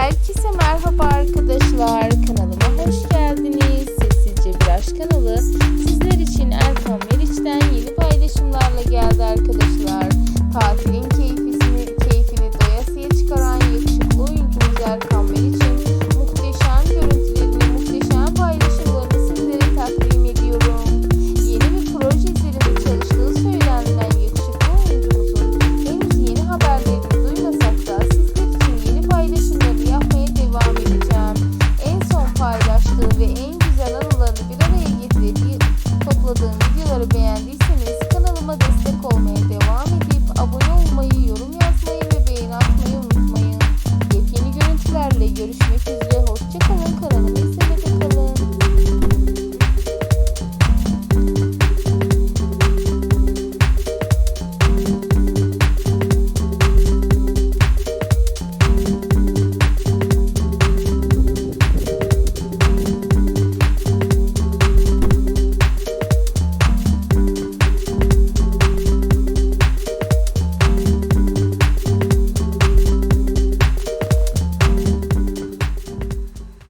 Herkese merhaba arkadaşlar. Kanalıma hoş geldiniz. Sessizce bir aşk kanalı sizler için Erkan Meriç'ten yeni paylaşımlarla geldi arkadaşlar. Tatilin görüşmek üzere. Hoşçakalın kanalımızda.